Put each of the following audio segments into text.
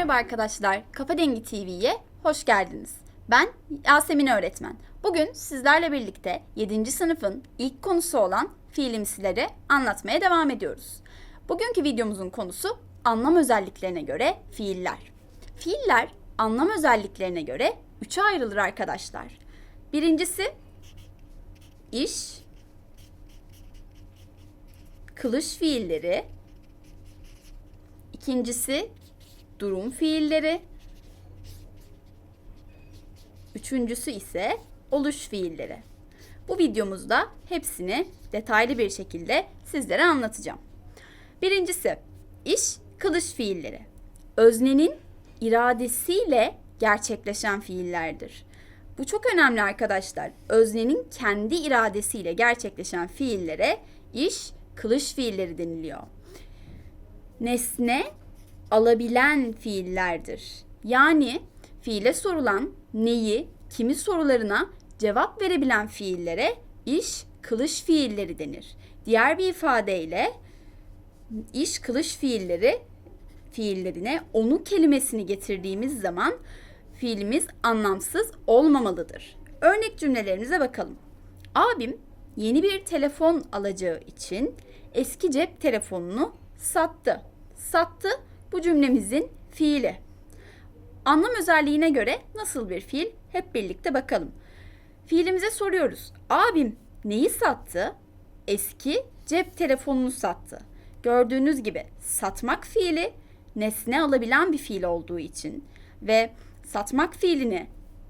Merhaba arkadaşlar, Kafa Dengi TV'ye hoş geldiniz. Ben Yasemin öğretmen. Bugün sizlerle birlikte 7. sınıfın ilk konusu olan fiilimsileri anlatmaya devam ediyoruz. Bugünkü videomuzun konusu anlam özelliklerine göre fiiller. Fiiller anlam özelliklerine göre üçe ayrılır arkadaşlar. Birincisi iş, kılış fiilleri, İkincisi durum fiilleri. Üçüncüsü ise oluş fiilleri. Bu videomuzda hepsini detaylı bir şekilde sizlere anlatacağım. Birincisi iş kılış fiilleri. Öznenin iradesiyle gerçekleşen fiillerdir. Bu çok önemli arkadaşlar. Öznenin kendi iradesiyle gerçekleşen fiillere iş kılış fiilleri deniliyor nesne alabilen fiillerdir. Yani fiile sorulan neyi, kimi sorularına cevap verebilen fiillere iş, kılış fiilleri denir. Diğer bir ifadeyle iş, kılış fiilleri fiillerine onu kelimesini getirdiğimiz zaman fiilimiz anlamsız olmamalıdır. Örnek cümlelerimize bakalım. Abim yeni bir telefon alacağı için eski cep telefonunu sattı. Sattı bu cümlemizin fiili. Anlam özelliğine göre nasıl bir fiil? Hep birlikte bakalım. Fiilimize soruyoruz. Abim neyi sattı? Eski cep telefonunu sattı. Gördüğünüz gibi satmak fiili nesne alabilen bir fiil olduğu için ve satmak fiilini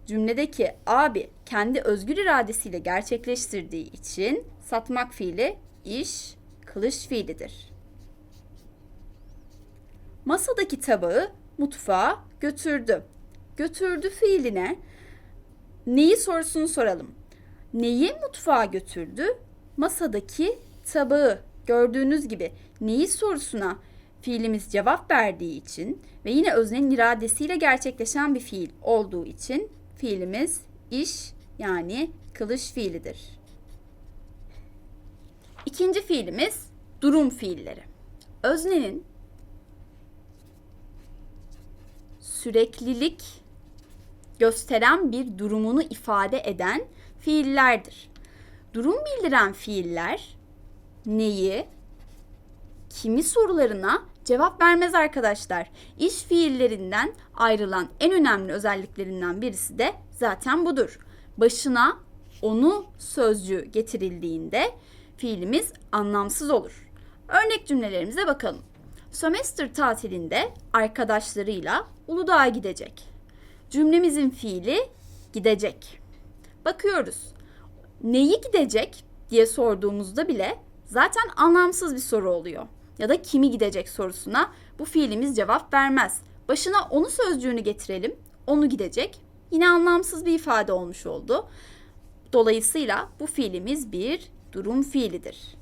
cümledeki abi kendi özgür iradesiyle gerçekleştirdiği için satmak fiili iş, kılış fiilidir. Masadaki tabağı mutfağa götürdü. Götürdü fiiline neyi sorusunu soralım. Neyi mutfağa götürdü? Masadaki tabağı. Gördüğünüz gibi neyi sorusuna fiilimiz cevap verdiği için ve yine öznenin iradesiyle gerçekleşen bir fiil olduğu için fiilimiz iş yani kılış fiilidir. İkinci fiilimiz durum fiilleri. Öznenin süreklilik gösteren bir durumunu ifade eden fiillerdir. Durum bildiren fiiller neyi, kimi sorularına cevap vermez arkadaşlar. İş fiillerinden ayrılan en önemli özelliklerinden birisi de zaten budur. Başına onu sözcüğü getirildiğinde fiilimiz anlamsız olur. Örnek cümlelerimize bakalım. Sömestr tatilinde arkadaşlarıyla Uludağ'a gidecek. Cümlemizin fiili gidecek. Bakıyoruz. Neyi gidecek diye sorduğumuzda bile zaten anlamsız bir soru oluyor. Ya da kimi gidecek sorusuna bu fiilimiz cevap vermez. Başına onu sözcüğünü getirelim. Onu gidecek. Yine anlamsız bir ifade olmuş oldu. Dolayısıyla bu fiilimiz bir durum fiilidir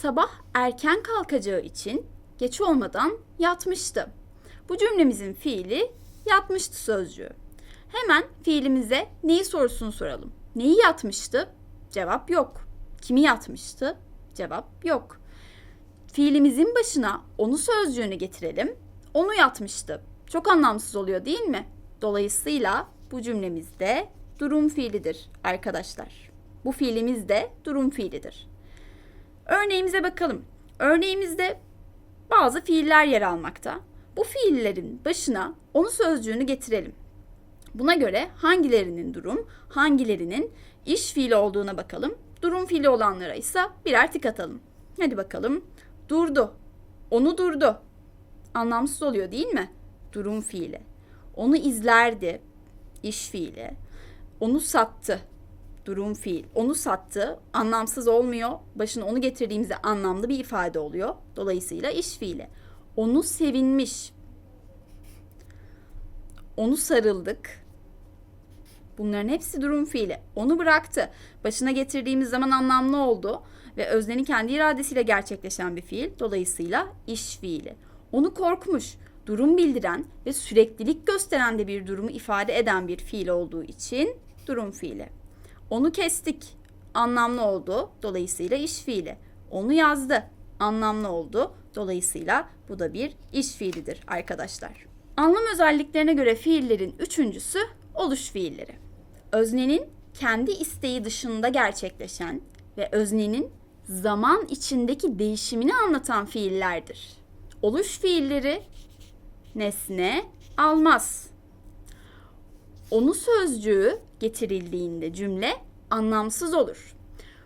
sabah erken kalkacağı için geç olmadan yatmıştı. Bu cümlemizin fiili yatmıştı sözcüğü. Hemen fiilimize neyi sorusunu soralım. Neyi yatmıştı? Cevap yok. Kimi yatmıştı? Cevap yok. Fiilimizin başına onu sözcüğünü getirelim. Onu yatmıştı. Çok anlamsız oluyor değil mi? Dolayısıyla bu cümlemizde durum fiilidir arkadaşlar. Bu fiilimiz de durum fiilidir. Örneğimize bakalım. Örneğimizde bazı fiiller yer almakta. Bu fiillerin başına onu sözcüğünü getirelim. Buna göre hangilerinin durum, hangilerinin iş fiili olduğuna bakalım. Durum fiili olanlara ise birer tik atalım. Hadi bakalım. Durdu. Onu durdu. Anlamsız oluyor değil mi? Durum fiili. Onu izlerdi. İş fiili. Onu sattı durum fiil. Onu sattı. Anlamsız olmuyor. Başına onu getirdiğimizde anlamlı bir ifade oluyor. Dolayısıyla iş fiili. Onu sevinmiş. Onu sarıldık. Bunların hepsi durum fiili. Onu bıraktı. Başına getirdiğimiz zaman anlamlı oldu ve öznenin kendi iradesiyle gerçekleşen bir fiil. Dolayısıyla iş fiili. Onu korkmuş, durum bildiren ve süreklilik gösteren de bir durumu ifade eden bir fiil olduğu için durum fiili. Onu kestik. Anlamlı oldu. Dolayısıyla iş fiili. Onu yazdı. anlamlı oldu. Dolayısıyla bu da bir iş fiilidir arkadaşlar. Anlam özelliklerine göre fiillerin üçüncüsü oluş fiilleri. Öznenin kendi isteği dışında gerçekleşen ve öznenin zaman içindeki değişimini anlatan fiillerdir. Oluş fiilleri nesne almaz. Onu sözcüğü getirildiğinde cümle anlamsız olur.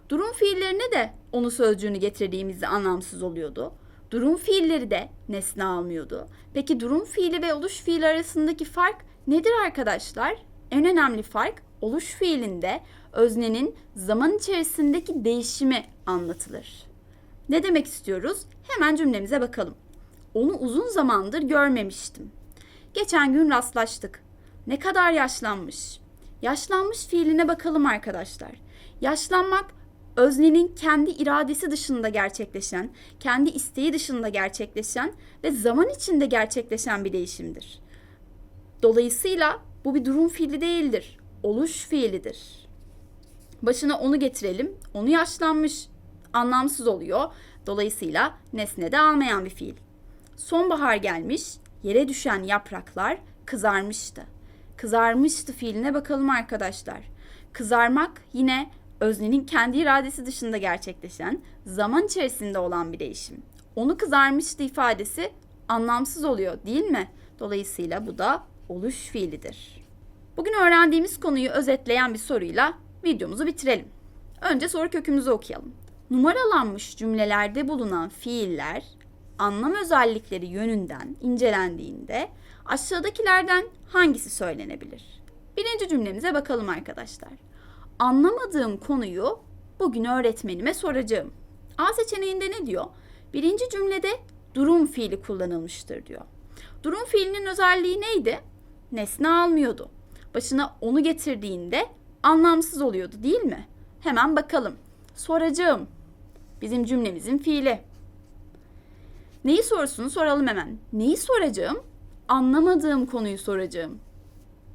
Durum fiillerine de onu sözcüğünü getirdiğimizde anlamsız oluyordu. Durum fiilleri de nesne almıyordu. Peki durum fiili ve oluş fiili arasındaki fark nedir arkadaşlar? En önemli fark oluş fiilinde öznenin zaman içerisindeki değişimi anlatılır. Ne demek istiyoruz? Hemen cümlemize bakalım. Onu uzun zamandır görmemiştim. Geçen gün rastlaştık. Ne kadar yaşlanmış. Yaşlanmış fiiline bakalım arkadaşlar. Yaşlanmak öznenin kendi iradesi dışında gerçekleşen, kendi isteği dışında gerçekleşen ve zaman içinde gerçekleşen bir değişimdir. Dolayısıyla bu bir durum fiili değildir. Oluş fiilidir. Başına onu getirelim. Onu yaşlanmış. Anlamsız oluyor. Dolayısıyla nesnede almayan bir fiil. Sonbahar gelmiş. Yere düşen yapraklar kızarmıştı. Kızarmıştı fiiline bakalım arkadaşlar. Kızarmak yine öznenin kendi iradesi dışında gerçekleşen, zaman içerisinde olan bir değişim. Onu kızarmıştı ifadesi anlamsız oluyor değil mi? Dolayısıyla bu da oluş fiilidir. Bugün öğrendiğimiz konuyu özetleyen bir soruyla videomuzu bitirelim. Önce soru kökümüzü okuyalım. Numaralanmış cümlelerde bulunan fiiller anlam özellikleri yönünden incelendiğinde aşağıdakilerden hangisi söylenebilir? Birinci cümlemize bakalım arkadaşlar. Anlamadığım konuyu bugün öğretmenime soracağım. A seçeneğinde ne diyor? Birinci cümlede durum fiili kullanılmıştır diyor. Durum fiilinin özelliği neydi? Nesne almıyordu. Başına onu getirdiğinde anlamsız oluyordu değil mi? Hemen bakalım. Soracağım. Bizim cümlemizin fiili. Neyi sorusunu soralım hemen. Neyi soracağım? Anlamadığım konuyu soracağım.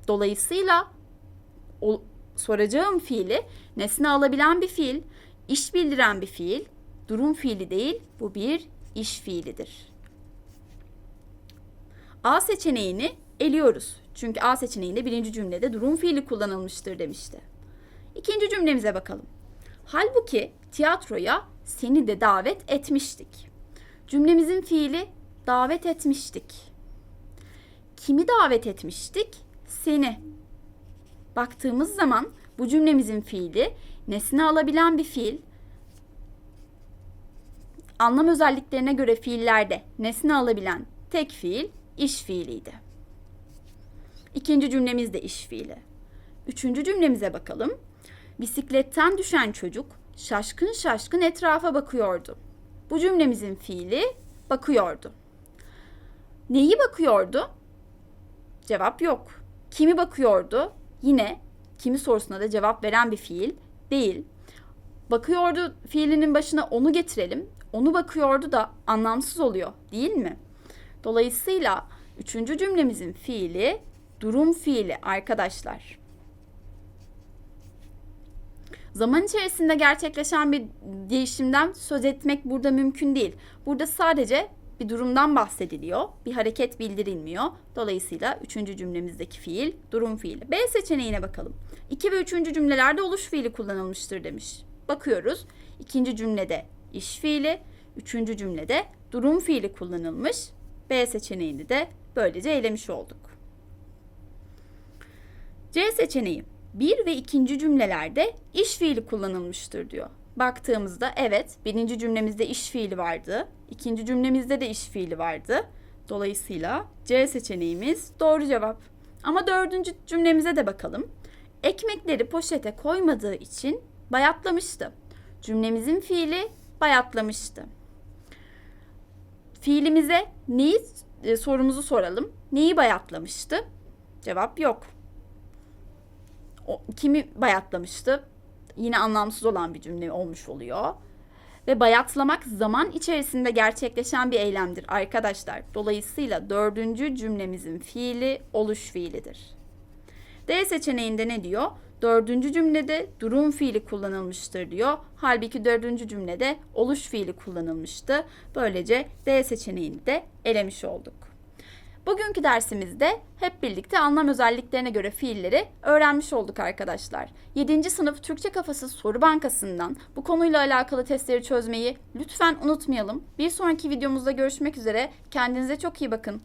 Dolayısıyla o, soracağım fiili nesne alabilen bir fiil, iş bildiren bir fiil, durum fiili değil, bu bir iş fiilidir. A seçeneğini eliyoruz. Çünkü A seçeneğinde birinci cümlede durum fiili kullanılmıştır demişti. İkinci cümlemize bakalım. Halbuki tiyatroya seni de davet etmiştik. Cümlemizin fiili davet etmiştik. Kimi davet etmiştik? Seni. Baktığımız zaman bu cümlemizin fiili nesne alabilen bir fiil. Anlam özelliklerine göre fiillerde nesne alabilen tek fiil iş fiiliydi. İkinci cümlemiz de iş fiili. Üçüncü cümlemize bakalım. Bisikletten düşen çocuk şaşkın şaşkın etrafa bakıyordu. Bu cümlemizin fiili bakıyordu. Neyi bakıyordu? Cevap yok. Kimi bakıyordu? Yine kimi sorusuna da cevap veren bir fiil değil. Bakıyordu fiilinin başına onu getirelim. Onu bakıyordu da anlamsız oluyor değil mi? Dolayısıyla üçüncü cümlemizin fiili durum fiili arkadaşlar. Zaman içerisinde gerçekleşen bir değişimden söz etmek burada mümkün değil. Burada sadece bir durumdan bahsediliyor. Bir hareket bildirilmiyor. Dolayısıyla üçüncü cümlemizdeki fiil durum fiili. B seçeneğine bakalım. İki ve üçüncü cümlelerde oluş fiili kullanılmıştır demiş. Bakıyoruz. İkinci cümlede iş fiili, üçüncü cümlede durum fiili kullanılmış. B seçeneğini de böylece elemiş olduk. C seçeneği. Bir ve ikinci cümlelerde iş fiili kullanılmıştır diyor. Baktığımızda evet birinci cümlemizde iş fiili vardı. ikinci cümlemizde de iş fiili vardı. Dolayısıyla C seçeneğimiz doğru cevap. Ama dördüncü cümlemize de bakalım. Ekmekleri poşete koymadığı için bayatlamıştı. Cümlemizin fiili bayatlamıştı. Fiilimize neyi e, sorumuzu soralım. Neyi bayatlamıştı? Cevap yok. O, kimi bayatlamıştı? Yine anlamsız olan bir cümle olmuş oluyor. Ve bayatlamak zaman içerisinde gerçekleşen bir eylemdir arkadaşlar. Dolayısıyla dördüncü cümlemizin fiili oluş fiilidir. D seçeneğinde ne diyor? Dördüncü cümlede durum fiili kullanılmıştır diyor. Halbuki dördüncü cümlede oluş fiili kullanılmıştı. Böylece D seçeneğini de elemiş olduk. Bugünkü dersimizde hep birlikte anlam özelliklerine göre fiilleri öğrenmiş olduk arkadaşlar. 7. sınıf Türkçe Kafası Soru Bankası'ndan bu konuyla alakalı testleri çözmeyi lütfen unutmayalım. Bir sonraki videomuzda görüşmek üzere. Kendinize çok iyi bakın.